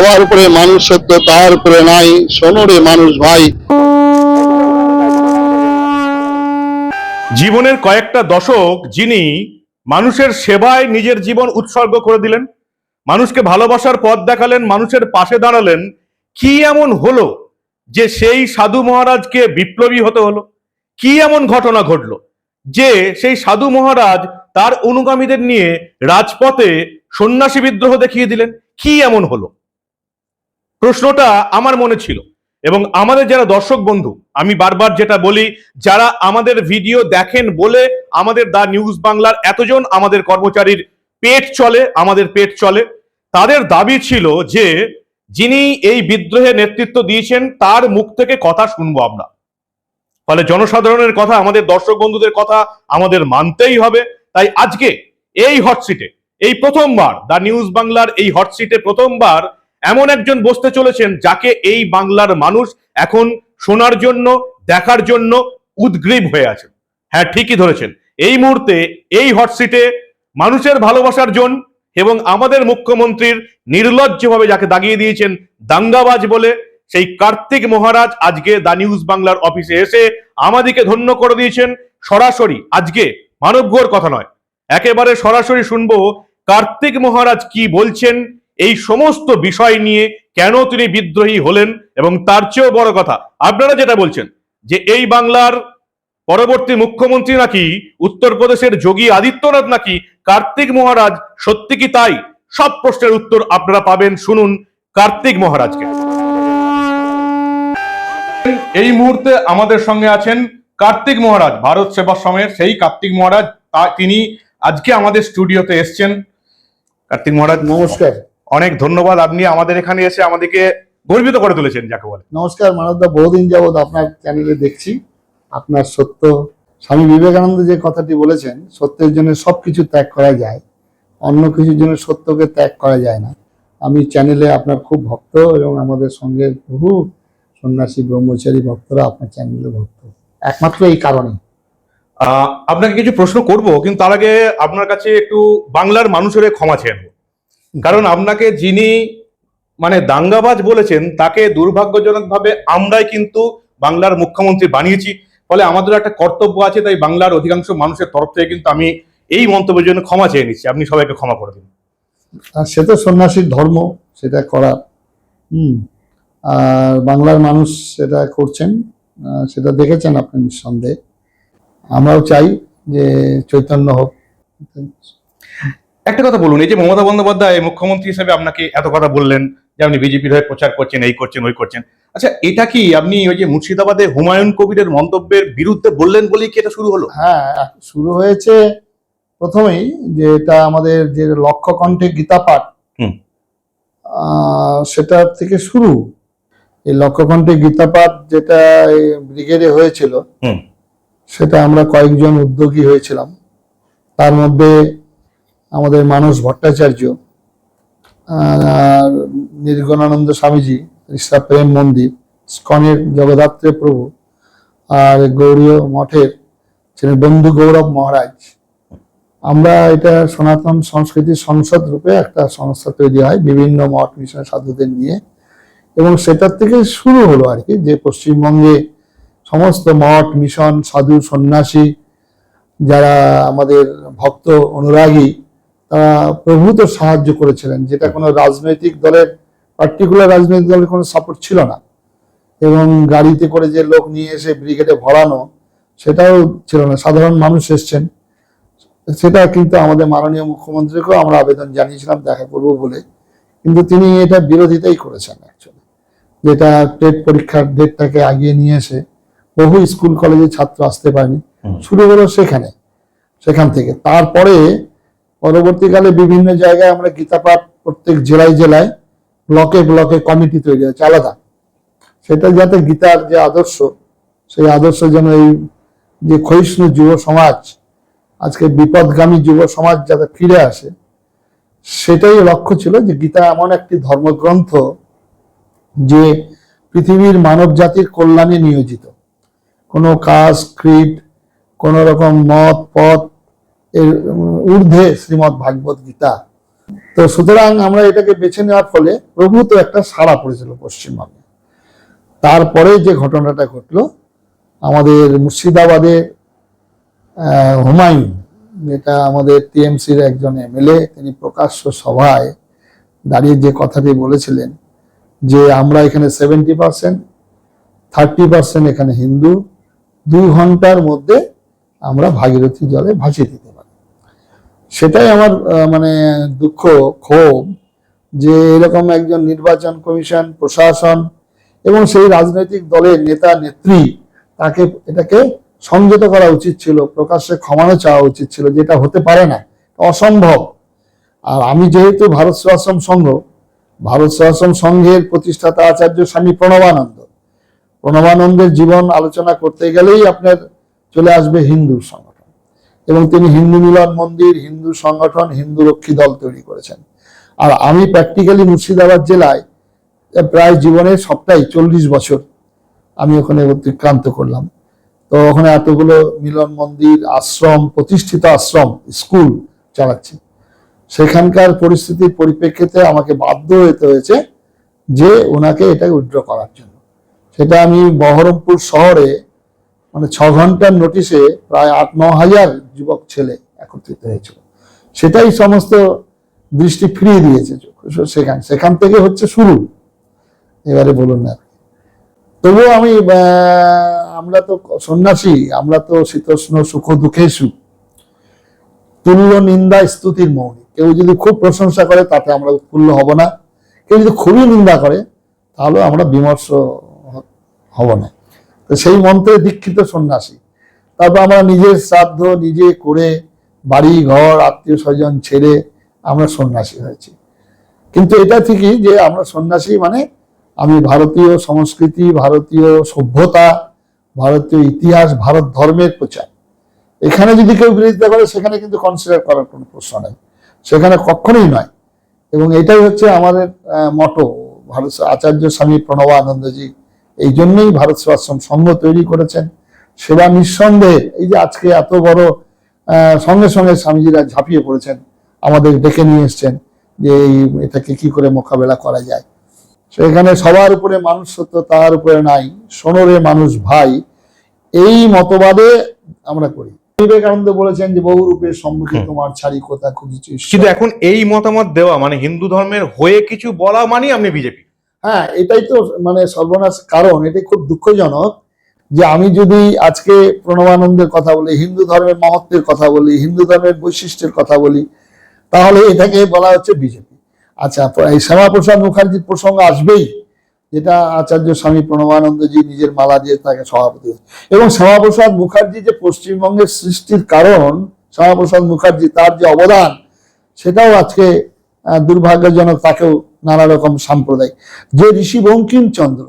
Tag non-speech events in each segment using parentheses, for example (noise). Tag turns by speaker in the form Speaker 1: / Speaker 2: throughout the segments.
Speaker 1: সবার উপরে মানুষ সত্য তার উপরে নাই। সোনরে মানুষ ভাই।
Speaker 2: জীবনের কয়েকটা দশক যিনি মানুষের সেবায় নিজের জীবন উৎসর্গ করে দিলেন, মানুষকে ভালোবাসার পথ দেখালেন, মানুষের পাশে দাঁড়ালেন, কি এমন হলো যে সেই সাধু মহারাজকে বিপ্লবী হতে হলো? কি এমন ঘটনা ঘটলো যে সেই সাধু মহারাজ তার অনুগামীদের নিয়ে রাজপথে সন্ন্যাসী বিদ্রোহ দেখিয়ে দিলেন? কি এমন হলো? প্রশ্নটা আমার মনে ছিল এবং আমাদের যারা দর্শক বন্ধু, আমি বারবার যেটা বলি, যারা আমাদের ভিডিও দেখেন বলে আমাদের দা নিউজ বাংলার এতজন আমাদের কর্মচারীর পেট চলে, আমাদের পেট চলে, তাদের দাবি ছিল যে যিনি এই বিদ্রোহে নেতৃত্ব দিয়েছেন, তার মুখ থেকে কথা শুনব আমরা। ফলে জনসাধারণের কথা, আমাদের দর্শক বন্ধুদের কথা আমাদের মানতেই হবে। তাই আজকে এই হটসিটে, এই প্রথমবার, দা নিউজ বাংলার এই হটসিটে প্রথমবার এমন একজন বসতে চলেছেন যাকে এই বাংলার মানুষ এখন শোনার জন্য, দেখার জন্য উদ্গ্রীব হয়ে আছেন। হ্যাঁ ঠিকই ধরেছেন। এই মুহূর্তে, এই হটসিটে মানুষের ভালোবাসার জন এবং আমাদের মুখ্যমন্ত্রীর নির্লজ্জভাবে যাকে দাগিয়ে দিয়েছেন দাঙ্গাবাজ বলে, সেই কার্তিক মহারাজ আজকে দা নিউজ বাংলার অফিসে এসে আমাদেরকে ধন্য করে দিয়েছেন। সরাসরি, আজকে মানবঘোর কথা নয়। একেবারে সরাসরি শুনব কার্তিক মহারাজ কি বলছেন এই সমস্ত বিষয় নিয়ে কেন তিনি বিদ্রোহী হলেন? এবং তার চেয়েও বড় কথা, আপনারা যেটা বলছেন, যে এই বাংলার পরবর্তী মুখ্যমন্ত্রী নাকি, উত্তরপ্রদেশের যোগী আদিত্যনাথ নাকি, কার্তিক মহারাজ, সত্যি কি তাই? সব প্রশ্নের উত্তর আপনারা পাবেন, শুনুন কার্তিক মহারাজকে। এই মুহূর্তে আমাদের সঙ্গে আছেন কার্তিক মহারাজ, ভারত সেবাশ্রমের সেই কার্তিক মহারাজ তিনি আজকে আমাদের স্টুডিওতে এসছেন। কার্তিক মহারাজ,
Speaker 1: নমস্কার।
Speaker 2: অনেক ধন্যবাদ। আপনি আমাদের এখানে এসে আমাদেরকে গর্বিত করে তুলেছেন যাকে বলে।
Speaker 1: নমস্কার মানবদা বহুদিন যাবৎ আপনার চ্যানেলে দেখছি। আপনার সত্য স্বামী বিবেকানন্দ যে কথাটি বলেছেন সত্যের জন্য সবকিছু ত্যাগ করা যায় অন্য কিছুর জন্য সত্যকে ত্যাগ করা যায় না। আমি চ্যানেলে আপনার খুব ভক্ত এবং আমাদের সঙ্গে বহু সন্ন্যাসী ব্রহ্মচারী ভক্তরা আপনার চ্যানেলে ভক্ত। একমাত্র এই কারণে
Speaker 2: আপনাকে কিছু প্রশ্ন করব কিন্তু তার আগে আপনার কাছে একটু বাংলার মানুষের ক্ষমা চেয়ে কারণ আপনাকে যিনি মানে দাঙ্গাবাজ বলেছেন, তাকে দুর্ভাগ্যজনকভাবে আমরাই কিন্তু বাংলার মুখ্যমন্ত্রী বানিয়েছি। ফলে আমাদের একটা কর্তব্য আছে, তাই বাংলার অধিকাংশ মানুষের তরফ থেকে কিন্তু আমি এই মন্তব্যের জন্য ক্ষমা চেয়ে নিচ্ছি। আপনি সবাইকে ক্ষমা করে দিন।
Speaker 1: সে তো সন্ন্যাসীর ধর্ম, সেটা করা। হুম, আর বাংলার মানুষ সেটা করছেন সেটা দেখেছেন আপনি নিঃসন্দেহে। আমরাও চাই যে চৈতন্য হোক।
Speaker 2: একটা কথা বলুন এই যে মমতা বন্দ্যোপাধ্যায় মুখ্যমন্ত্রী হিসেবে আপনাকে এত কথা বললেন যে আপনি বিজেপির হয়ে প্রচার করছেন এই করছেন ওই করছেন। আচ্ছা এটা কি আপনি ওই যে মুর্শিদাবাদে হুমায়ুন কবিরের মন্তব্যের বিরুদ্ধে বললেন বলেই কি এটা শুরু হলো?
Speaker 1: হ্যাঁ শুরু হয়েছে প্রথমেই যে এটা আমাদের যে লক্ষ্য কণ্ঠে গীতা পাঠ
Speaker 2: হুম।
Speaker 1: সেটা থেকে শুরু। এই লক্ষ্য কণ্ঠে গীতা পাঠ যেটা ব্রিগেডে হয়েছিল সেটা আমরা কয়েকজন উদ্যোগী হয়েছিলাম। তার মধ্যে আমাদের মানস ভট্টাচার্য নির্গুণানন্দ স্বামীজি ঋষা প্রেম মন্দির, স্কনের জগদ্ধাত্রী প্রভু, আর গৌরীয় মঠের ছিলেন বন্ধু গৌরব মহারাজ। আমরা এটা সনাতন সংস্কৃতি সংসদ রূপে একটা সংস্থা তৈরি হয়, বিভিন্ন মঠ মিশন সাধুদের নিয়ে। এবং সেটার থেকে শুরু হলো আর কি, যে পশ্চিমবঙ্গে সমস্ত মঠ, মিশন, সাধু, সন্ন্যাসী, যারা আমাদের ভক্ত অনুরাগী প্রভূত সাহায্য করেছিলেন যেটা কোনো রাজনৈতিক দলের পার্টিকুলার রাজনৈতিক দলের কোনো সাপোর্ট ছিল না। এবং গাড়িতে করে যে লোক নিয়ে এসে ব্রিগেডে ভরানো সেটাও ছিল না। সাধারণ মানুষ এসছেন। সেটা কিন্তু আমাদের মাননীয় মুখ্যমন্ত্রীকেও আমরা আবেদন জানিয়েছিলাম দেখা করব বলে। কিন্তু তিনি এটা বিরোধিতাই করেছেন অ্যাকচুয়ালি যেটা টেট পরীক্ষার ডেটটাকে আগিয়ে নিয়ে এসে বহু স্কুল কলেজে ছাত্র আসতে পারেনি। শুরু হলো সেখানে সেখান থেকে। তারপরে পরবর্তীকালে বিভিন্ন জায়গায় আমরা গীতা পাঠ প্রত্যেক জেলায় জেলায় ব্লকে ব্লকে কমিটি তৈরি হয়েছে, আলাদা। সেটা যাতে গীতার যে আদর্শ, সেই আদর্শ যেন এই যে ক্ষয়িষ্ণু যুব সমাজ, আজকে বিপদগামী যুব সমাজ যাতে ফিরে আসে, সেটাই লক্ষ্য ছিল যে গীতা এমন একটি ধর্মগ্রন্থ যে পৃথিবীর মানব জাতির কল্যাণে নিয়োজিত। কোনো কাজ ক্রিট কোন রকম মত, পথ, এর ঊর্ধ্বে শ্রীমৎ ভাগবত গীতা। তো সুতরাং আমরা এটাকে বেছে নেওয়ার ফলে প্রভূত একটা সাড়া পড়েছিল পশ্চিমবঙ্গে। তারপরে যে ঘটনাটা ঘটলো আমাদের মুর্শিদাবাদে আহ, হুমায়ুন যেটা আমাদের টিএমসির একজন এমএলএ তিনি প্রকাশ্য সভায় দাঁড়িয়ে যে কথাটি বলেছিলেন যে আমরা এখানে সেভেন্টি পার্সেন্ট থার্টি পার্সেন্ট এখানে হিন্দু দুই ঘণ্টার মধ্যে আমরা ভাগীরথী জলে ভাসিয়ে দিতে সেটাই আমার মানে দুঃখ, ক্ষোভ যে এরকম একজন নির্বাচন কমিশন, প্রশাসন এবং সেই রাজনৈতিক দলের নেতা, নেত্রী তাকে, এটাকে সংযত করা উচিত ছিল, প্রকাশ্যে ক্ষমানো চাওয়া উচিত ছিল, যেটা হতে পারে না, অসম্ভব। আর আমি যেহেতু ভারত সেবাশ্রম সংঘ, ভারত সেবাশ্রম সংঘের প্রতিষ্ঠাতা আচার্য স্বামী প্রণবানন্দ। প্রণবানন্দের জীবন আলোচনা করতে গেলেই আপনার চলে আসবে হিন্দু সংগঠন এবং তিনি হিন্দু মিলন মন্দির, হিন্দু সংগঠন, হিন্দু রক্ষী দল তৈরি করেছেন। আর আমি প্র্যাকটিক্যালি মুর্শিদাবাদ জেলায় প্রায় জীবনের সবটাই চল্লিশ বছর আমি ওখানে অতিক্রান্ত করলাম। তো ওখানে এতগুলো মিলন মন্দির, আশ্রম, প্রতিষ্ঠিত আশ্রম, স্কুল চালাচ্ছি। সেখানকার পরিস্থিতির পরিপ্রেক্ষিতে আমাকে বাধ্য হতে হয়েছে যে ওনাকে এটা উইথড্র করার জন্য। সেটা আমি বহরমপুর শহরে মানে ছ ঘণ্টার নোটিশে প্রায় আট, ন হাজার যুবক ছেলে একত্রিত হয়েছিল। সেটাই সমস্ত দৃষ্টি ফিরিয়ে দিয়েছে সেখান সেখান থেকে হচ্ছে শুরু। এবারে বলুন না তবুও আমি আমরা তো সন্ন্যাসী, আমরা তো শীতোষ্ণ সুখ দুঃখে সুখ তুল্য নিন্দা স্তুতির মৌনী কেউ যদি খুব প্রশংসা করে, তাতে আমরা উৎফুল্ল হব না। কেউ যদি খুবই নিন্দা করে তাহলে আমরা বিমর্ষ হব না। সেই মন্ত্রে দীক্ষিত সন্ন্যাসী। তারপর আমরা নিজের শ্রাদ্ধ নিজে করে বাড়ি, ঘর, আত্মীয় স্বজন ছেড়ে আমরা সন্ন্যাসী হয়েছি। কিন্তু এটা ঠিকই যে আমরা সন্ন্যাসী মানে আমি ভারতীয় সংস্কৃতি, ভারতীয় সভ্যতা, ভারতীয় ইতিহাস, ভারত ধর্মের প্রচার। এখানে যদি কেউ বিরোধিতা করে, সেখানে কিন্তু কনসিডার করার কোনো প্রশ্ন নেই। সেখানে কখনোই নয়। এবং এটাই হচ্ছে আমাদের মটো ভারত আচার্য স্বামী প্রণব প্রণবানন্দজি এই জন্যই ভারত সেবাশ্রম সংঘ তৈরি করেছেন। সেবা নিঃসন্দেহে এই যে আজকে এত বড় সঙ্গে সঙ্গে স্বামীজিরা ঝাঁপিয়ে পড়েছেন আমাদের ডেকে নিয়ে এসছেন যে এই এটাকে কি করে মোকাবেলা করা যায়। সেখানে সবার উপরে মানুষ সত্য তার উপরে নাই সোনরে মানুষ ভাই এই মতবাদে আমরা করি। বিবেকানন্দ বলেছেন যে বহু রূপের সম্মুখে তোমার ছাড়ি কোথা খুঁজেছি
Speaker 2: কিন্তু এখন এই মতামত দেওয়া মানে হিন্দু ধর্মের হয়ে কিছু বলা মানেই আপনি বিজেপি।
Speaker 1: হ্যাঁ এটাই তো মানে সর্বনাশ কারণ, এটাই খুব দুঃখজনক যে আমি যদি আজকে প্রণবানন্দের কথা বলি, হিন্দু ধর্মের মহত্বের কথা বলি, হিন্দু ধর্মের বৈশিষ্ট্যের কথা বলি, তাহলে এটাকে বলা হচ্ছে বিজেপি আচ্ছা এই শ্যামাপ্রসাদ মুখার্জির প্রসঙ্গ আসবেই, যেটা আচার্য স্বামী প্রণবানন্দজি নিজের মালা দিয়ে তাকে সভাপতি। এবং শ্যামাপ্রসাদ মুখার্জি যে পশ্চিমবঙ্গের সৃষ্টির কারণ, শ্যামাপ্রসাদ মুখার্জি তার যে অবদান, সেটাও আজকে দুর্ভাগ্যজনক তাকেও নানা রকম সাম্প্রদায়িক। যে ঋষি বঙ্কিমচন্দ্র,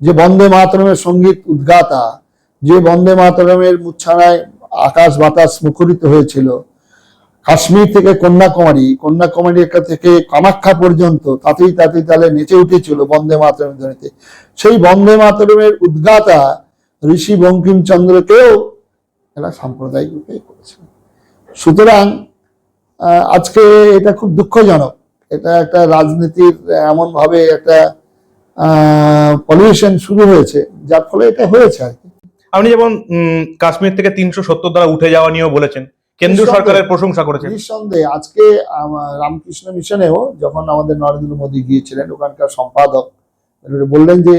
Speaker 1: যে বন্দে মাতরমের সংগীত উদ্গাতা, যে বন্দে মাতরমের মুচ্ছানায় আকাশ বাতাস মুখরিত হয়েছিল, কাশ্মীর থেকে কন্যাকুমারী কন্যাকুমারী থেকে কামাখ্যা পর্যন্ত, তাতেই তাতেই তালে নেচে উঠেছিল বন্দে মাতরমের ধ্বনিতে। সেই বন্দে মাতরমের উদ্গাতা ঋষি বঙ্কিমচন্দ্রকেও এরা সাম্প্রদায়িক রূপে করেছিল। সুতরাং আজকে এটা খুব দুঃখজনক এটা একটা রাজনীতির এমন ভাবে একটা পলিউশন শুরু হয়েছে যার ফলে এটা হয়েছে আর কি।
Speaker 2: আপনি যেমন কাশ্মীর থেকে তিনশো সত্তর দ্বারা উঠে যাওয়া নিয়েও বলেছেন কেন্দ্রীয় সরকারের প্রশংসা করেছেন।
Speaker 1: নিঃসন্দেহে আজকে রামকৃষ্ণ মিশনেও যখন আমাদের নরেন্দ্র মোদী গিয়েছিলেন ওখানকার সম্পাদক বললেন যে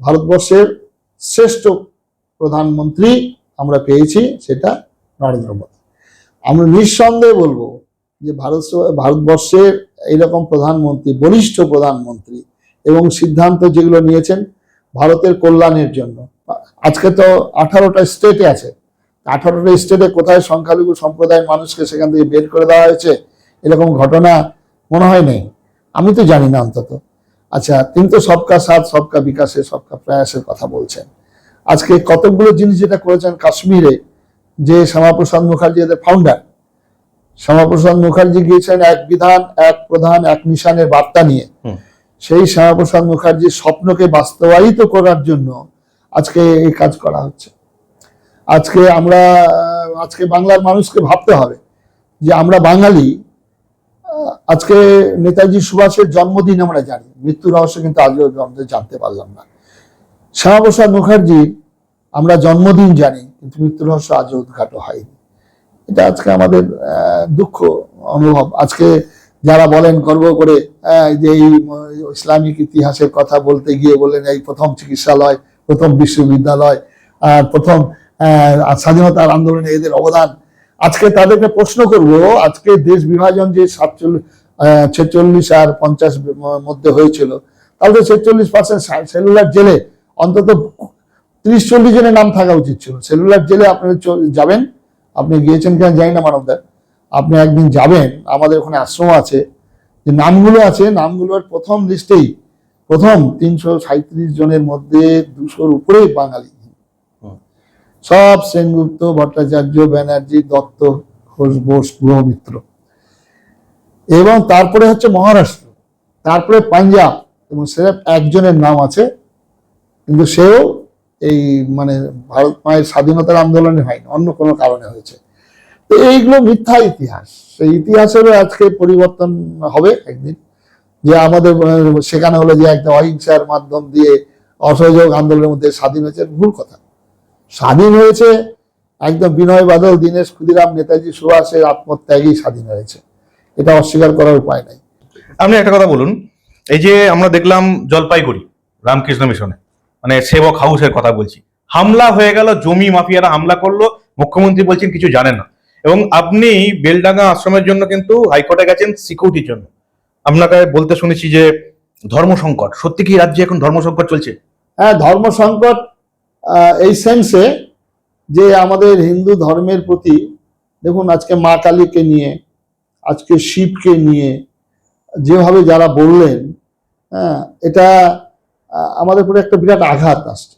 Speaker 1: ভারতবর্ষের শ্রেষ্ঠ প্রধানমন্ত্রী আমরা পেয়েছি সেটা নরেন্দ্র মোদী। আমরা নিঃসন্দেহে বলব যে ভারত ভারতবর্ষের এইরকম প্রধানমন্ত্রী, বলিষ্ঠ প্রধানমন্ত্রী এবং সিদ্ধান্ত যেগুলো নিয়েছেন ভারতের কল্যাণের জন্য। আজকে তো আঠারোটা স্টেটে আছে। আঠারোটা স্টেটে কোথায় সংখ্যালঘু সম্প্রদায়ের মানুষকে সেখান থেকে বের করে দেওয়া হয়েছে, এরকম ঘটনা মনে হয় নেই। আমি তো জানি না অন্তত। আচ্ছা তিনি তো সবকা সাথ, সবকা বিকাশে, সবকা প্রয়াসের কথা বলছেন। আজকে কতগুলো জিনিস যেটা করেছেন কাশ্মীরে, যে শ্যামাপ্রসাদ মুখার্জি এদের ফাউন্ডার শ্যামাপ্রসাদ মুখার্জি গিয়েছেন এক বিধান এক প্রধান এক নিশানের বার্তা নিয়ে। সেই শ্যামাপ্রসাদ মুখার্জির স্বপ্নকে বাস্তবায়িত করার জন্য আজকে এই কাজ করা হচ্ছে। আজকে আমরা আজকে বাংলার মানুষকে ভাবতে হবে যে আমরা বাঙালি আজকে নেতাজি সুভাষের জন্মদিন আমরা জানি মৃত্যু রহস্য কিন্তু আজও আমরা জানতে পারলাম না। শ্যামাপ্রসাদ মুখার্জির আমরা জন্মদিন জানি কিন্তু মৃত্যু রহস্য আজও উদ্ঘাটন হয়নি। এটা আজকে আমাদের দুঃখ, অনুভব। আজকে যারা বলেন, গর্ব করে যে এই ইসলামিক ইতিহাসের কথা বলতে গিয়ে বলেন এই প্রথম চিকিৎসালয়, প্রথম বিশ্ববিদ্যালয়, আর প্রথম স্বাধীনতার আন্দোলনে এদের অবদান। আজকে তাদেরকে প্রশ্ন করব, আজকে দেশ বিভাজন যে সাতচল্লিশ ছেচল্লিশ আর পঞ্চাশ মধ্যে হয়েছিল, তাহলে ছেচল্লিশ পার্সেন্ট সেলুলার জেলে অন্তত ত্রিশ চল্লিশ জনের নাম থাকা উচিত ছিল। সেলুলার জেলে আপনি চ- যাবেন আপনি গিয়েছেন কেন জানি না মানবদার আপনি একদিন যাবেন আমাদের ওখানে আশ্রম আছে। যে নামগুলো আছে নামগুলোর প্রথম লিস্টেই প্রথম তিনশো সাঁত্রিশ জনের মধ্যে দুশোর উপরে বাঙালি। সব সেনগুপ্ত ভট্টাচার্য ব্যানার্জি দত্ত ঘোষ বোস গ্রহমিত্র এবং তারপরে হচ্ছে মহারাষ্ট্র। তারপরে পাঞ্জাব এবং সেরকম একজনের নাম আছে কিন্তু সেও এই মানে ভারত মায়ের স্বাধীনতার আন্দোলনে হয়নি, অন্য কোনো কারণে হয়েছে। তো এইগুলো মিথ্যা ইতিহাস। সেই ইতিহাসেরও আজকে পরিবর্তন হবে একদিন। যে আমাদের, সেখানে হলো যে একটা অহিংসার মাধ্যম দিয়ে অসহযোগ আন্দোলনের মধ্যে স্বাধীন হয়েছে ভুল কথা। স্বাধীন হয়েছে, একদম বিনয় বাদল, দীনেশ ক্ষুদিরাম, নেতাজি সুভাষের আত্মত্যাগই স্বাধীন হয়েছে। এটা অস্বীকার করার উপায় নাই।
Speaker 2: আপনি একটা কথা বলুন, এই যে আমরা দেখলাম জলপাইগুড়ি, রামকৃষ্ণ মিশনে। মানে সেবক হাউসের কথা বলছি। হামলা হয়ে গেল, জমি মাফিয়ারা হামলা করল, মুখ্যমন্ত্রী বলছেন কিছু জানে না। এবং আপনি বেলডাঙ্গা আশ্রমের জন্য কিন্তু হাইকোর্টে গেছেন সিকিউরিটির জন্য। আপনাকে বলতে শুনেছি যে ধর্ম সংকট, সত্যি কি রাজ্যে এখন ধর্ম সংকট চলছে?
Speaker 1: হ্যাঁ ধর্ম সংকট এই সেন্সে যে আমাদের হিন্দু ধর্মের প্রতি, দেখুন আজকে মা কালীকে নিয়ে, আজকে শিবকে নিয়ে, যেভাবে যারা বললেন হ্যাঁ এটা আমাদের উপরে একটা বিরাট আঘাত আসছে।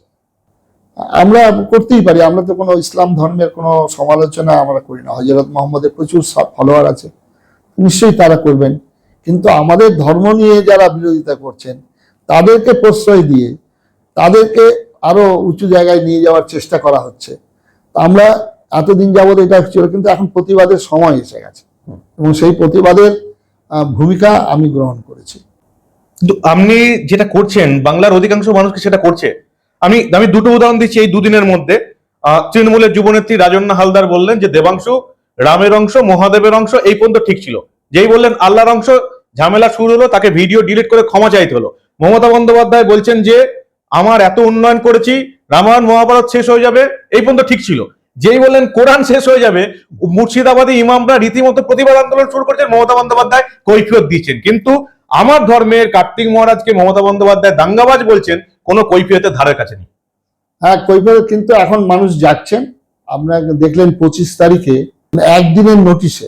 Speaker 1: আমরা করতেই পারি আমরা তো কোনো ইসলাম ধর্মের কোনো সমালোচনা আমরা করি না। হজরত মোহাম্মদের প্রচুর ফলোয়ার আছে নিশ্চয়ই তারা করবেন। কিন্তু আমাদের ধর্ম নিয়ে যারা বিরোধিতা করছেন তাদেরকে প্রশ্রয় দিয়ে তাদেরকে আরও উঁচু জায়গায় নিয়ে যাওয়ার চেষ্টা করা হচ্ছে। আমরা এতদিন যাবৎ এটা ছিল কিন্তু এখন প্রতিবাদের সময় এসে গেছে। এবং সেই প্রতিবাদের ভূমিকা আমি গ্রহণ করেছি।
Speaker 2: আপনি যেটা করছেন, বাংলার অধিকাংশ মানুষকে সেটা করছে। আমি আমি দুটো উদাহরণ দিচ্ছি এই দুদিনের মধ্যে। তৃণমূলের যুবনেত্রী রাজন্না হালদার বললেন যে, দেবাংশু, রামের অংশ, মহাদেবের অংশ, এই পর্যন্ত ঠিক ছিল। যেই বললেন আল্লাহর অংশ, ঝামেলা শুরু হলো, তাকে ভিডিও ডিলিট করে ক্ষমা চাইতে হলো। মমতা বন্দ্যোপাধ্যায় বলছেন যে, আমার এত উন্নয়ন করেছি, রামায়ণ মহাভারত শেষ হয়ে যাবে, এই পর্যন্ত ঠিক ছিল। যেই বললেন কোরআন শেষ হয়ে যাবে, মুর্শিদাবাদী ইমামরা রীতিমতো প্রতিবাদ আন্দোলন শুরু করেছেন মমতা বন্দ্যোপাধ্যায় কৈফিয়ত দিচ্ছেন। কিন্তু আমার ধর্মের কার্তিক মহারাজকে মমতা বন্দ্যোপাধ্যায় দাঙ্গাবাজ বলছেন, কোনো কৈফিয়তের ধারের কাছে নেই।
Speaker 1: হ্যাঁ কৈফিয়ত কিন্তু এখন মানুষ যাচ্ছেন। আপনারা দেখলেন পঁচিশ তারিখে একদিনের নোটিশে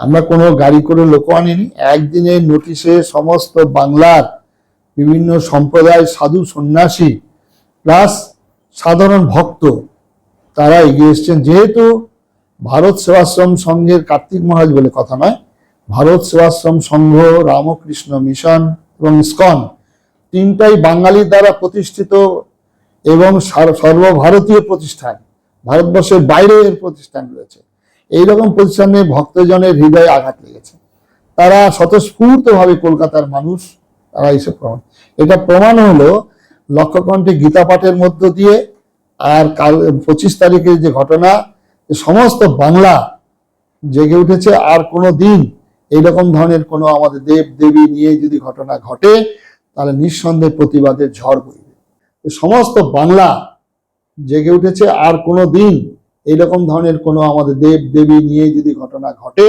Speaker 1: আমরা কোনো গাড়ি করে লোক আনিনি। একদিনের নোটিশে সমস্ত বাংলার বিভিন্ন সম্প্রদায়, সাধু, সন্ন্যাসী প্লাস সাধারণ ভক্ত, তারা এগিয়ে এসছেন। যেহেতু ভারত সেবাশ্রম সংঘের কার্তিক মহারাজ বলে কথা নয় ভারত সেবাশ্রম সংঘ, রামকৃষ্ণ মিশন এবং ইস্কন তিনটাই বাঙালির দ্বারা প্রতিষ্ঠিত এবং সার- সর্বভারতীয় প্রতিষ্ঠান। ভারতবর্ষের বাইরে এর প্রতিষ্ঠান রয়েছে। এইরকম প্রতিষ্ঠানে ভক্তজনের হৃদয়ে আঘাত লেগেছে। তারা স্বতঃস্ফূর্তভাবে কলকাতার মানুষ, তারা এসে প্রমাণ এটা প্রমাণ হলো লক্ষ্যকণ্ঠে গীতা পাঠের মধ্য দিয়ে আর কাল পঁচিশ তারিখের যে ঘটনা সমস্ত বাংলা জেগে উঠেছে আর কোনো দিন এইরকম ধরনের কোনো আমাদের দেব দেবী নিয়ে যদি ঘটনা ঘটে, তাহলে নিঃসন্দেহে প্রতিবাদের ঝড় বইবে। সমস্ত বাংলা জেগে উঠেছে, আর কোনো দিন এইরকম ধরনের কোনো আমাদের দেব দেবী নিয়ে যদি ঘটনা ঘটে,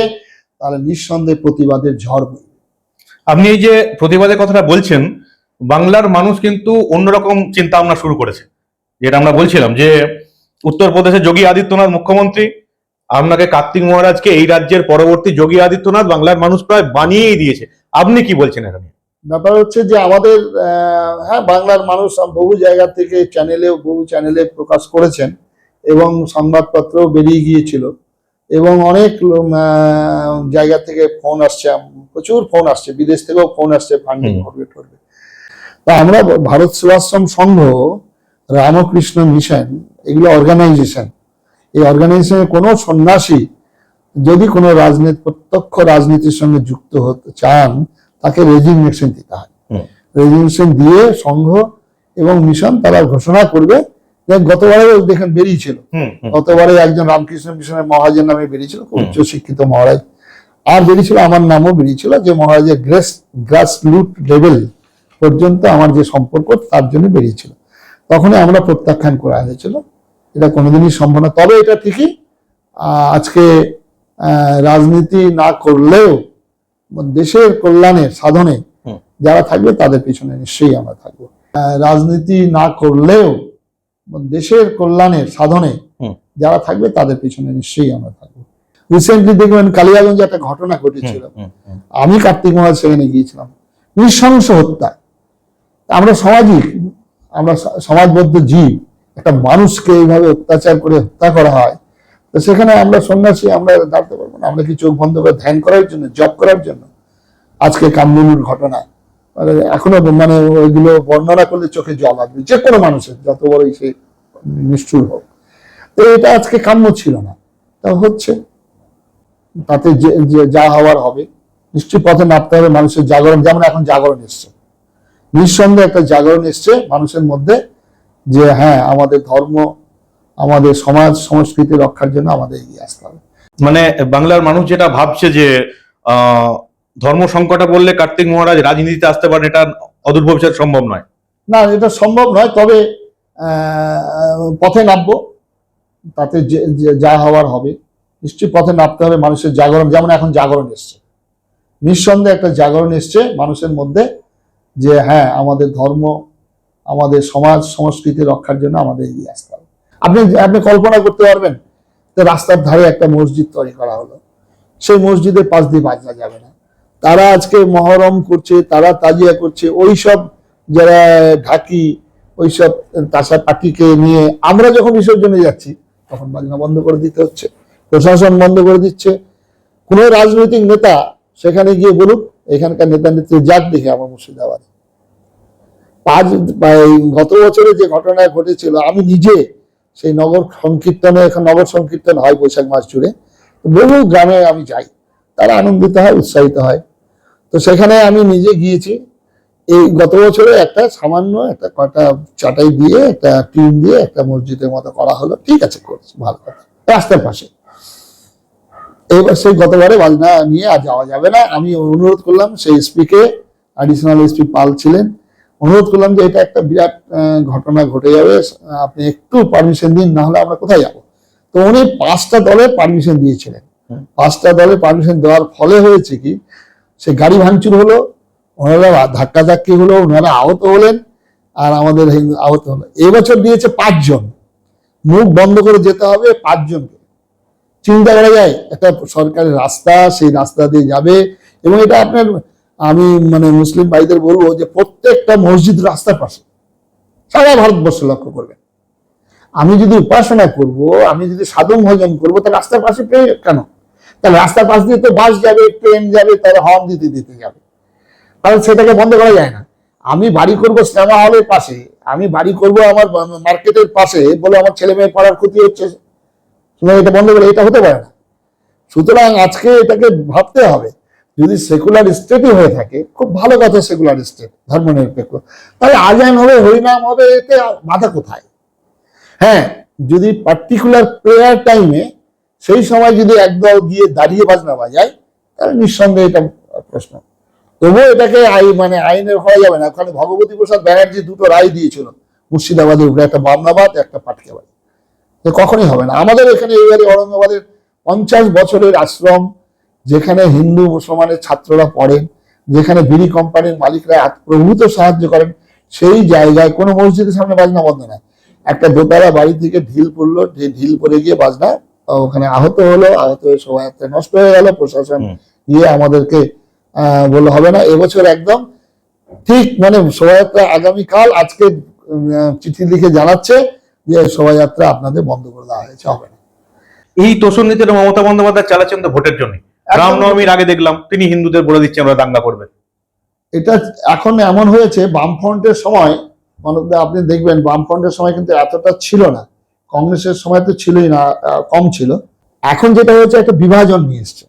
Speaker 1: তাহলে নিঃসন্দেহে প্রতিবাদের ঝড় বইবে।
Speaker 2: আপনি এই যে প্রতিবাদের কথাটা বলছেন, বাংলার মানুষ কিন্তু অন্যরকম চিন্তা ভাবনা শুরু করেছে। যেটা আমরা বলছিলাম যে উত্তরপ্রদেশে যোগী আদিত্যনাথ মুখ্যমন্ত্রী আপনাকে কার্তিক মহারাজকে এই রাজ্যের পরবর্তী যোগী আদিত্যনাথ বাংলার মানুষ প্রায় বানিয়েই দিয়েছে। আপনি কি বলছেন এটা নিয়ে?
Speaker 1: ব্যাপার হচ্ছে যে আমাদের হ্যাঁ বাংলার মানুষ বহু জায়গা থেকে চ্যানেলেও বহু চ্যানেলে প্রকাশ করেছেন এবং সংবাদপত্র বেরিয়ে গিয়েছিল। এবং অনেক জায়গা থেকে ফোন আসছে প্রচুর ফোন আসছে বিদেশ থেকেও ফোন আসছে ফান্ডিং করবে করবে। তা আমরা ভারত সেবাশ্রম সংঘ রামকৃষ্ণ মিশন এগুলো অর্গানাইজেশন এই অর্গানাইজেশনের কোনো সন্ন্যাসী যদি কোনো রাজনীতি প্রত্যক্ষ রাজনীতির সঙ্গে যুক্ত হতে চান তাকে রেজিগনেশন দিতে হয়। রেজিগনেশন দিয়ে সংঘ এবং মিশন তারা ঘোষণা করবে যে গতবারে দেখেন বেরিয়েছিল। গতবারে একজন রামকৃষ্ণ মিশনের মহারাজের নামে বেরিয়েছিল খুব উচ্চ শিক্ষিত মহারাজ। আর বেরিয়েছিল আমার নামও বেরিয়েছিল যে মহারাজের গ্রেস গ্রাস লুট লেভেল পর্যন্ত আমার যে সম্পর্ক তার জন্য বেরিয়েছিল। তখনই আমরা প্রত্যাখ্যান করা হয়েছিল। এটা কোনোদিনই সম্ভব না। তবে এটা ঠিকই আহ, আজকে রাজনীতি না করলেও দেশের কল্যাণের সাধনে যারা থাকবে তাদের পিছনে নিশ্চয়ই আমরা থাকব। রাজনীতি না করলেও দেশের কল্যাণের সাধনে যারা থাকবে তাদের পিছনে নিশ্চয়ই আমরা থাকব। রিসেন্টলি দেখবেন কালিয়াগঞ্জে একটা ঘটনা ঘটেছিল। আমি কার্তিক মহারাজ সেখানে গিয়েছিলাম। নৃশংস হত্যা। আমরা সামাজিক আমরা সমাজবদ্ধ জীব। একটা মানুষকে এইভাবে অত্যাচার করে হত্যা করা হয়, তো সেখানে আমরা সন্ন্যাসী, আমরা দাঁড়াতে পারব না। আমরা কি চোখ বন্ধ করে ধ্যান করার জন্য জব করার জন্য? আজকে কামরুলের ঘটনা। মানে এখনও মানে ওইগুলো বর্ণনা করলে চোখে জল আসবে, যে কোনো মানুষের, যত বড়ই সে নিষ্ঠুর হোক। তো এটা আজকে কাম্য ছিল না। তা হচ্ছে, তাতে যে যে- হওয়ার হবে, নিশ্চয়ই পথে নামতে হবে মানুষের জাগরণ, যেমন এখন জাগরণ এসছে। নিঃসন্দেহে একটা জাগরণ এসছে মানুষের মধ্যে যে হ্যাঁ আমাদের ধর্ম আমাদের সমাজ সংস্কৃতি রক্ষার জন্য আমাদের এগিয়ে আসতে হবে।
Speaker 2: মানে বাংলার মানুষ যেটা ভাবছে যে ধর্ম সংকটে বললে কার্তিক মহারাজ রাজনীতিতে আসতে পারেন এটা অদূর ভবিষ্যৎ সম্ভব নয়।
Speaker 1: না এটা সম্ভব নয় তবে পথে নামবো তাতে যে যে- যা হওয়ার হবে। নিশ্চয়ই পথে নামতে হবে মানুষের জাগরণ যেমন এখন জাগরণ এসছে। নিঃসন্দেহে একটা জাগরণ এসছে মানুষের মধ্যে যে হ্যাঁ আমাদের ধর্ম আমাদের সমাজ, সংস্কৃতি রক্ষার জন্য আমাদের এগিয়ে আসতে হবে। আপনি আপনি কল্পনা করতে পারবেন যে রাস্তার ধারে একটা মসজিদ তৈরি করা হলো। সেই মসজিদের পাশ দিয়ে বাজনা যাবে না। তারা আজকে মহরম করছে, তারা তাজিয়া করছে ওই সব যারা ঢাকি, ওইসব তাসা পাখিকে নিয়ে আমরা যখন বিসর্জনে যাচ্ছি, তখন বাজনা বন্ধ করে দিতে হচ্ছে, প্রশাসন বন্ধ করে দিচ্ছে। কোনো রাজনৈতিক নেতা সেখানে গিয়ে বলুক, এখানকার নেতা নেত্রী যাক দেখে আমার মুর্শিদাবাদ। পাঁচ গত বছরে যে ঘটনা ঘটেছিল, আমি নিজে সেই নগর সংকীর্তনে, এখন নগর সংকীর্তন হয় বৈশাখ মাস জুড়ে, বহু গ্রামে আমি যাই। তারা আনন্দিত হয়, উৎসাহিত হয়। তো সেখানে আমি নিজে গিয়েছি। এই গত বছরে একটা সামান্য একটা কটা চাটাই দিয়ে, একটা টিন দিয়ে, একটা মসজিদের মতো করা হলো। ঠিক আছে, করছি, ভালো কথা। রাস্তার পাশে। এবার সেই গতবারে বাজনা নিয়ে আর যাওয়া যাবে না। আমি অনুরোধ করলাম, সেই এসপিকে অ্যাডিশনাল এসপি পাল ছিলেন। অনুরোধ করলাম যে এটা একটা বিরাট ঘটনা ঘটে যাবে। আপনি একটু পারমিশন দিন না হলে আমরা কোথায় যাব? তো উনি পাঁচটা দলে পারমিশন দিয়েছিলেন। পাঁচটা দলে পারমিশন দেওয়ার ফলে হয়েছে কি সে গাড়ি ভাঙচুর হলো ওনারা ধাক্কা ধাক্কি হলো ওনারা আহত হলেন আর আমাদের আহত হলো। এবছর দিয়েছে পাঁচজন। মুখ বন্ধ করে যেতে হবে পাঁচজনকে। চিন্তা করা যায় একটা সরকারি রাস্তা সেই রাস্তা দিয়ে যাবে। এবং এটা আপনার আমি মানে মুসলিম ভাইদের বলব যে প্রত্যেকটা মসজিদ রাস্তার পাশে সারা ভারতবর্ষ লক্ষ্য করবেন। আমি যদি উপাসনা করব, আমি যদি সাধন ভোজন করব, তা রাস্তার পাশে কেন? তাহলে রাস্তার পাশ দিয়ে তো বাস যাবে, ট্রেন যাবে, তাহলে হর্ন দিতে দিতে যাবে। কারণ সেটাকে বন্ধ করা যায় না। আমি বাড়ি করব সিনেমা হলের পাশে, আমি বাড়ি করব আমার মার্কেটের পাশে বলে আমার ছেলে মেয়ে পড়ার ক্ষতি হচ্ছে। এটা বন্ধ করে এটা হতে পারে না। সুতরাং আজকে এটাকে ভাবতে হবে যদি সেকুলার স্টেটই হয়ে থাকে, খুব ভালো কথা সেকুলার স্টেট ধর্মনিরপেক্ষ। তাহলে আজান হবে, হরিনাম হবে, এতে বাধা কোথায়? হ্যাঁ যদি পার্টিকুলার প্রেয়ার টাইমে সেই সময় যদি একদল গিয়ে দাঁড়িয়ে বাজনা বাজায়, তাহলে নিঃসন্দেহে এটা প্রশ্ন। তবুও এটাকে আই মানে আইনের হওয়া যাবে না ওখানে ভগবতী প্রসাদ ব্যানার্জি দুটো রায় দিয়েছিল। মুর্শিদাবাদের উপরে একটা বামনাবাদ একটা পাটকেবাদ। কখনই হবে না। আমাদের এখানে এবারে ঔরঙ্গাবাদের পঞ্চাশ বছরের আশ্রম যেখানে হিন্দু মুসলমানের ছাত্ররা পড়েন যেখানে বিড়ি কোম্পানির মালিকরা প্রভূত সাহায্য করেন সেই জায়গায় কোনো মসজিদের সামনে বাজনা বন্ধ না একটা দোতলা বাড়ি থেকে ঢিল পড়ল ঢিল পড়ে গিয়ে বাজনা ওখানে আহত হলো আহত হয়ে শোভাযাত্রা নষ্ট হয়ে গেল প্রশাসন গিয়ে আমাদেরকে আহ, বলল হবে না। এবছর একদম ঠিক মানে শোভাযাত্রা আগামীকাল আজকে চিঠি লিখে জানাচ্ছে যে শোভাযাত্রা আপনাদের বন্ধ করে দেওয়া হয়েছে হবে না।
Speaker 2: এই তোষণ নীতিটা মমতা বন্দ্যোপাধ্যায় চালাচ্ছেন তো ভোটের জন্য রামনবমীর আগে দেখলাম তিনি হিন্দুদের বলে দিচ্ছেন আমরা দাঙ্গা করবে।
Speaker 1: এটা এখন এমন হয়েছে বামফ্রন্টের সময় মানে আপনি দেখবেন বামফ্রন্টের সময় কিন্তু এতটা ছিল না। কংগ্রেসের সময় তো ছিলই না কম ছিল। এখন যেটা হয়েছে একটা বিভাজন নিয়ে এসছে।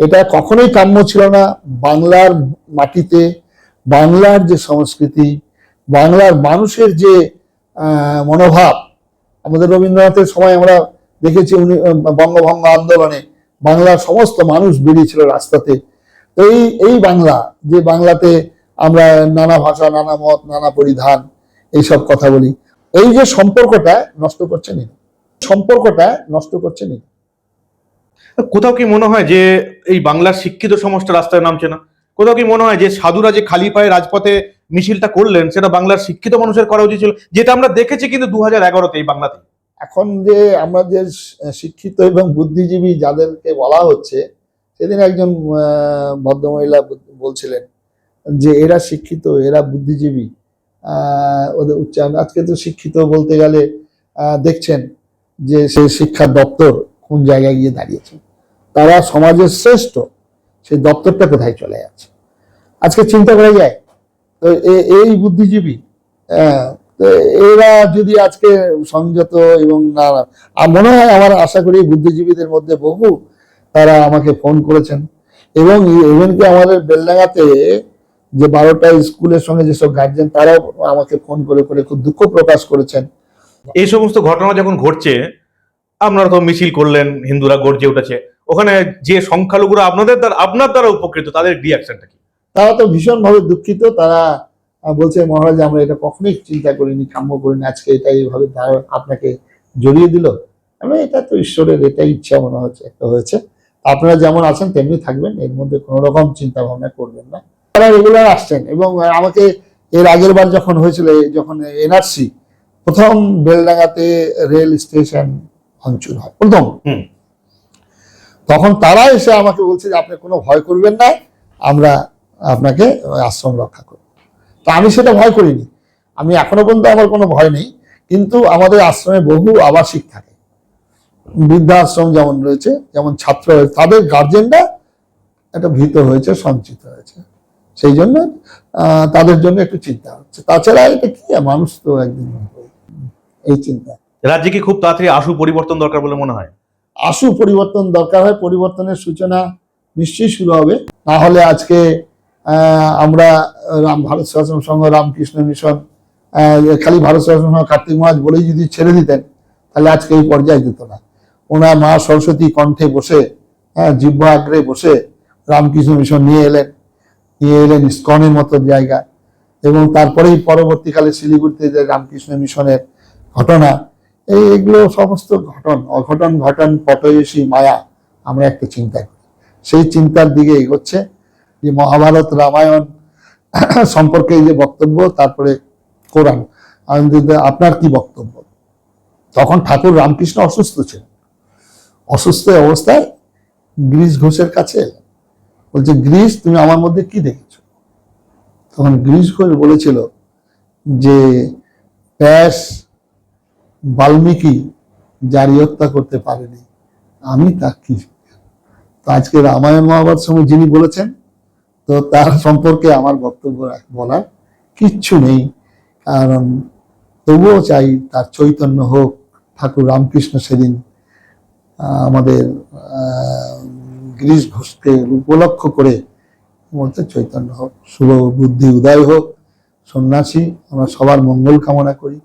Speaker 1: এটা কখনোই কাম্য ছিল না। বাংলার মাটিতে বাংলার যে সংস্কৃতি বাংলার মানুষের যে মনোভাব আমাদের রবীন্দ্রনাথের সময় আমরা দেখেছি উনি বঙ্গভঙ্গ আন্দোলনে বাংলার সমস্ত মানুষ বেরিয়েছিল রাস্তাতে। তো এই এই বাংলা, যে বাংলাতে আমরা নানা ভাষা, নানা মত, নানা পরিধান, এইসব কথা বলি, এই যে সম্পর্কটা নষ্ট করছে নি। সম্পর্কটা নষ্ট করছে নি।
Speaker 2: কোথাও কি মনে হয় যে এই বাংলার শিক্ষিত সমাজটা রাস্তায় নামছে না? কোথাও কি মনে হয় যে সাধুরা যে খালি পায়ে রাজপথে মিছিলটা করলেন, সেটা বাংলার শিক্ষিত মানুষের করা উচিত ছিল? যেটা আমরা দেখেছি কিন্তু দু হাজার এগারোতে এই বাংলাতে
Speaker 1: এখন যে আমরা যে শিক্ষিত এবং বুদ্ধিজীবী যাদেরকে বলা হচ্ছে, সেদিন একজন ভদ্রমহিলা বলছিলেন যে এরা শিক্ষিত, এরা বুদ্ধিজীবী ওদের উচ্চারণ আজকে তো শিক্ষিত বলতে গেলে দেখছেন যে সে শিক্ষা দপ্তর কোন জায়গায় গিয়ে দাঁড়িয়েছে। তারা সমাজের শ্রেষ্ঠ, সেই দপ্তরটা কোথায় চলে যাচ্ছে? আজকে চিন্তা করা যায়, তো এই বুদ্ধিজীবী এরা যদি আজকে সংযত এবং না আর মনে হয় আমার আশা করি বুদ্ধিজীবীদের মধ্যে বহু তারা আমাকে ফোন করেছেন। এবং ইভেন কি আমাদের বেলডাঙ্গাতে যে বারোটা স্কুলের সঙ্গে যেসব গার্জেন তারাও আমাকে ফোন করে করে খুব দুঃখ প্রকাশ করেছেন।
Speaker 2: এই সমস্ত ঘটনা যখন ঘটছে আপনারা তো মিছিল করলেন হিন্দুরা গর্জে উঠেছে। ওখানে যে সংখ্যালঘুরা আপনাদের আপনার দ্বারা উপকৃত তাদের রিয়াকশনটা কি?
Speaker 1: তারা তো ভীষণভাবে দুঃখিত তারা বলছে মহারাজ আমরা এটা কখনোই চিন্তা করিনি কাম্য করিনি আজকে এটা এইভাবে আপনাকে জড়িয়ে দিল। আমরা এটা তো ঈশ্বরের এটাই ইচ্ছা মনে হচ্ছে একটা হয়েছে। আপনারা যেমন আছেন তেমনি থাকবেন এর মধ্যে কোনো রকম চিন্তা ভাবনা করবেন না। তারা রেগুলার আসছেন এবং আমাকে এর আগের বার যখন হয়েছিল যখন এনআরসি প্রথম বেলডাঙ্গাতে রেল স্টেশন ভাঙচুর হয় প্রথম। তখন তারা এসে আমাকে বলছে যে আপনি কোনো ভয় করবেন না আমরা আপনাকে আশ্রম রক্ষা করব। তা আমি সেটা ভয় করিনি। আমি এখনও পর্যন্ত আমার কোনো ভয় নেই কিন্তু আমাদের আশ্রমে বহু আবাসিক থাকে। বৃদ্ধাশ্রম যেমন রয়েছে যেমন ছাত্র রয়েছে, তাদের গার্জেনরা একটা ভীত হয়েছে সঞ্চিত হয়েছে। সেই জন্য তাদের জন্য একটু চিন্তা হচ্ছে। তাছাড়া এটা কি? মানুষ তো একদিন এই চিন্তা।
Speaker 2: রাজ্যে কি খুব তাড়াতাড়ি আশু পরিবর্তন দরকার বলে মনে হয়?
Speaker 1: আশু পরিবর্তন দরকার হয় পরিবর্তনের সূচনা নিশ্চয়ই শুরু হবে। না হলে আজকে আমরা রাম ভারত সেবাশ্রম সংঘ, রামকৃষ্ণ মিশন খালি ভারত সেবাশ্রম সংঘ, কার্তিক মহারাজ বলেই যদি ছেড়ে দিতেন, তাহলে আজকে এই পর্যায়ে যেত না। ওনার মা সরস্বতী কণ্ঠে বসে হ্যাঁ জিহ্বা আগ্রে বসে রামকৃষ্ণ মিশন নিয়ে এলেন। নিয়ে এলেন ইস্কনের মতো জায়গা এবং তারপরেই পরবর্তীকালে শিলিগুড়িতে যে রামকৃষ্ণ মিশনের ঘটনা, এই এগুলো সমস্ত ঘটন, অঘটন, ঘটন, পটয়সী, মায়া, আমরা একটা চিন্তা করি। সেই চিন্তার দিকে এগোচ্ছে। যে মহাভারত রামায়ণ (clears throat) সম্পর্কে যে বক্তব্য, তারপরে কোরআন। আপনার কি বক্তব্য? তখন ঠাকুর রামকৃষ্ণ অসুস্থ ছিলেন। অসুস্থ অবস্থায় গ্রিস ঘোষের কাছে বলছে, গ্রিস, তুমি আমার মধ্যে কি দেখেছ? তখন গ্রিস ঘোষ বলেছিল যে, ব্যাস, বাল্মীকি জারি হত্যা করতে পারেনি, আমি তা কি? আজকে রামায়ণ মহাভারত সময় যিনি বলেছেন তো তার সম্পর্কে আমার বক্তব্য বলার কিচ্ছু নেই। কারণ তবুও চাই তার চৈতন্য হোক ঠাকুর রামকৃষ্ণ সেদিন আমাদের গিরিশ ঘোষকে উপলক্ষ করে বলতে চৈতন্য হোক শুভ বুদ্ধি উদয় হোক সন্ন্যাসী আমরা সবার মঙ্গল কামনা করি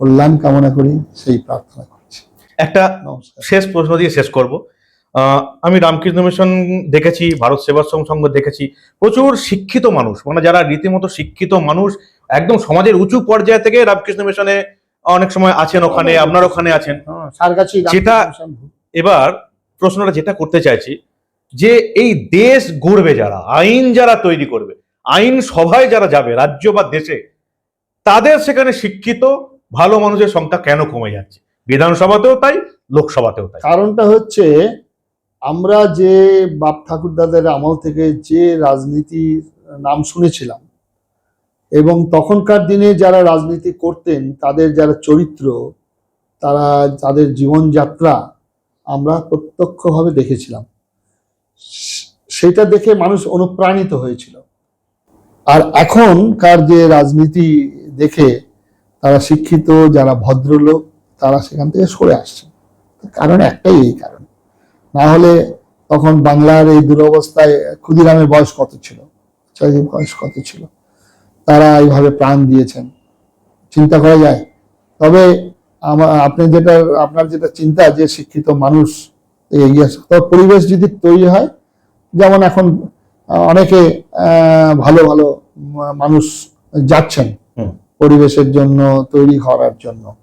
Speaker 1: কল্যাণ কামনা করি সেই প্রার্থনা করছি।
Speaker 2: একটা
Speaker 1: নমস্কার।
Speaker 2: শেষ প্রশ্ন দিয়ে শেষ করব। আমি রামকৃষ্ণ মিশন দেখেছি ভারত সেবাশ্রম সংঘ দেখেছি। প্রচুর শিক্ষিত মানুষ মানে যারা রীতিমতো শিক্ষিত মানুষ একদম সমাজের উঁচু পর্যায় থেকে রামকৃষ্ণ মিশনে অনেক সময় আছেন ওখানে আপনার ওখানে আছেন।
Speaker 1: হ্যাঁ,
Speaker 2: যেটা- এবার প্রশ্নটা যেটা করতে চাইছি যে এই দেশ গড়বে যারা আইন যারা তৈরি করবে আইন সভায় যারা যাবে রাজ্য বা দেশে তাদের সেখানে শিক্ষিত ভালো মানুষের সংখ্যা কেন কমে যাচ্ছে? বিধানসভাতেও তাই লোকসভাতেও তাই।
Speaker 1: কারণটা হচ্ছে আমরা যে বাপ ঠাকুরদাদের আমল থেকে যে রাজনীতি নাম শুনেছিলাম, এবং তখনকার দিনে যারা রাজনীতি করতেন, তাদের যারা চরিত্র, তারা তাদের জীবনযাত্রা আমরা প্রত্যক্ষভাবে দেখেছিলাম। সেটা দেখে মানুষ অনুপ্রাণিত হয়েছিল। আর এখনকার যে রাজনীতি দেখে তারা শিক্ষিত, যারা ভদ্রলোক, তারা সেখান থেকে সরে আসছে। কারণ একটাই এই কারণ। না হলে তখন বাংলার এই দুরবস্থায় ক্ষুদিরামের বয়স কত ছিল? চারিদিক বয়স কত ছিল? তারা এইভাবে প্রাণ দিয়েছেন। চিন্তা করা যায়। তবে আমা- আপনি যেটা আপনার যেটা চিন্তা যে শিক্ষিত মানুষ এগিয়ে আসে তবে পরিবেশ যদি তৈরি হয় যেমন এখন অনেকে আহ, ভালো ভালো মানুষ যাচ্ছেন। পরিবেশের জন্য তৈরি করার জন্য।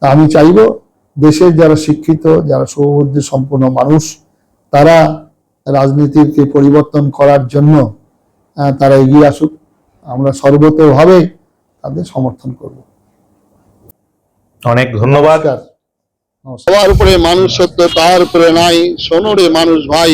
Speaker 1: তা আমি চাইব দেশের যারা শিক্ষিত যারা সৌবুদ্ধি সম্পন্ন মানুষ তারা রাজনীতিকে পরিবর্তন করার জন্য তারা এগিয়ে আসুক। আমরা সর্বতভাবে তাদের সমর্থন করব।
Speaker 2: অনেক ধন্যবাদ।
Speaker 3: সবার উপরে মানুষ সত্য তার উপরে নাই। সোনরে মানুষ ভাই।